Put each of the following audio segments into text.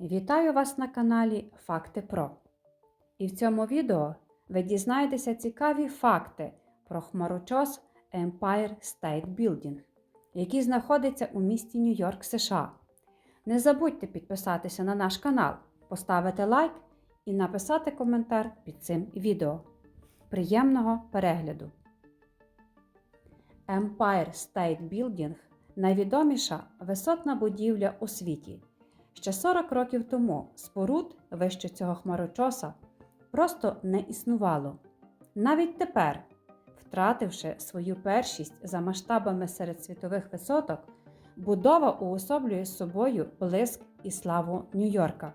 Вітаю вас на каналі Факти Про. І в цьому відео ви дізнаєтеся цікаві факти про хмарочос Empire State Building, який знаходиться у місті Нью-Йорк, США. Не забудьте підписатися на наш канал, поставити лайк і написати коментар під цим відео. Приємного перегляду! Empire State Building найвідоміша висотна будівля у світі. Ще 40 років тому споруд вище цього хмарочоса просто не існувало. Навіть тепер, втративши свою першість за масштабами серед світових висоток, будова уособлює з собою блиск і славу Нью-Йорка.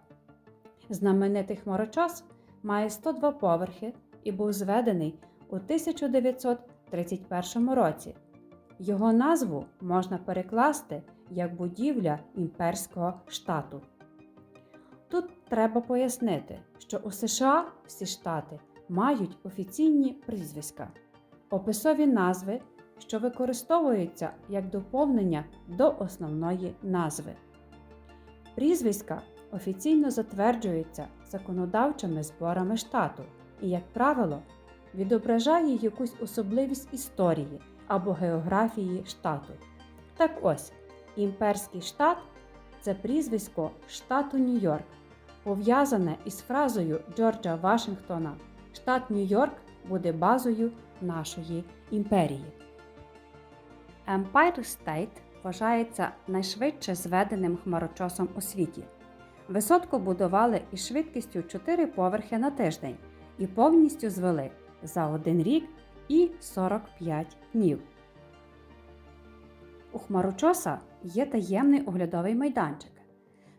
Знаменитий хмарочос має 102 поверхи і був зведений у 1931 році. Його назву можна перекласти як будівля імперського штату. Тут треба пояснити, що у США всі штати мають офіційні прізвиська, описові назви, що використовуються як доповнення до основної назви. Прізвиська офіційно затверджуються законодавчими зборами штату і, як правило, відображає якусь особливість історії або географії штату. Так ось, імперський штат це прізвисько штату Нью-Йорк, пов'язане із фразою Джорджа Вашингтона Штат Нью-Йорк буде базою нашої імперії. Empire State вважається найшвидше зведеним хмарочосом у світі. Висотку будували із швидкістю 4 поверхи на тиждень і повністю звели за один рік і 45 днів. У хмарочоса є таємний оглядовий майданчик.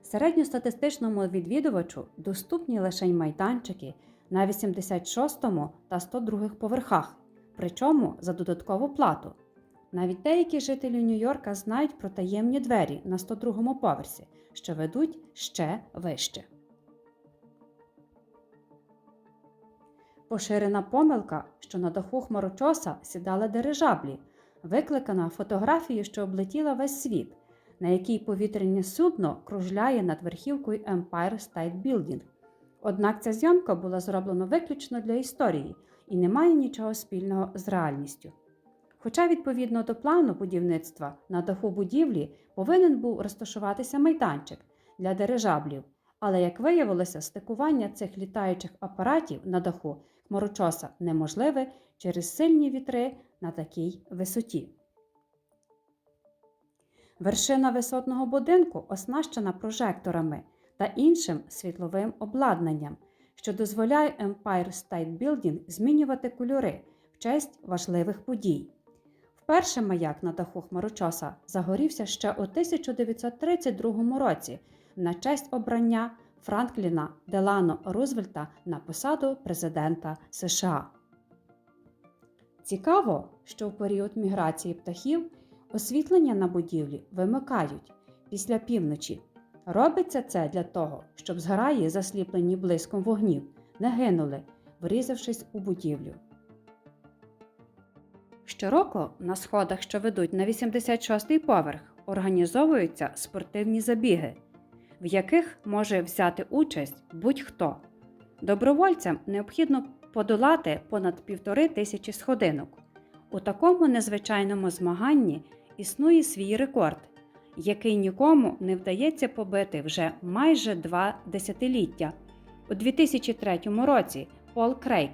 Середньостатистичному відвідувачу доступні лише майданчики на 86 та 102 поверхах, причому за додаткову плату. Навіть деякі жителі Нью-Йорка знають про таємні двері на 102 поверсі, що ведуть ще вище. Поширена помилка, що на даху хмарочоса сідали дирижаблі, викликана фотографією, що облетіла весь світ, на якій повітряне судно кружляє над верхівкою Empire State Building. Однак ця зйомка була зроблена виключно для історії і не має нічого спільного з реальністю. Хоча, відповідно до плану будівництва на даху будівлі повинен був розташуватися майданчик для дирижаблів, але, як виявилося, стикування цих літаючих апаратів на даху хмарочоса неможливе через сильні вітри на такій висоті. Вершина висотного будинку оснащена прожекторами та іншим світловим обладнанням, що дозволяє Empire State Building змінювати кольори в честь важливих подій. Вперше маяк на даху хмарочоса загорівся ще у 1932 році на честь обрання Франкліна Делано Рузвельта на посаду президента США. Цікаво, що в період міграції птахів освітлення на будівлі вимикають після півночі. Робиться це для того, щоб зграї, засліплені блиском вогнів, не гинули, врізавшись у будівлю. Щороку на сходах, що ведуть на 86-й поверх, організовуються спортивні забіги, в яких може взяти участь будь-хто. Добровольцям необхідно подолати понад півтори тисячі сходинок. У такому незвичайному змаганні існує свій рекорд, який нікому не вдається побити вже майже два десятиліття. У 2003 році Пол Крейг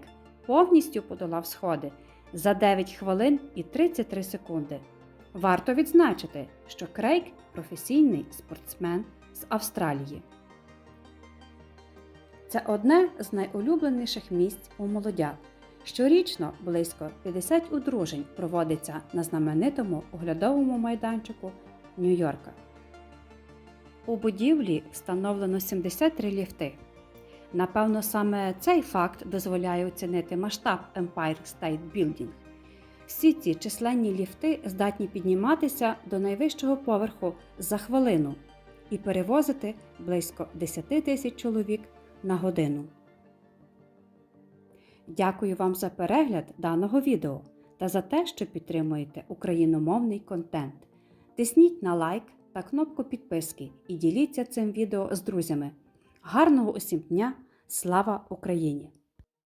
повністю подолав сходи за 9 хвилин і 33 секунди. Варто відзначити, що Крейг професійний спортсмен з Австралії. Це одне з найулюбленіших місць у молодят. Щорічно близько 50 одружень проводиться на знаменитому оглядовому майданчику Нью-Йорка. У будівлі встановлено 73 ліфти. Напевно, саме цей факт дозволяє оцінити масштаб Empire State Building. Всі ці численні ліфти здатні підніматися до найвищого поверху за хвилину і перевозити близько 10 тисяч чоловік на годину. Дякую вам за перегляд даного відео та за те, що підтримуєте україномовний контент. Тисніть на лайк та кнопку підписки і діліться цим відео з друзями. Гарного усім дня! Слава Україні!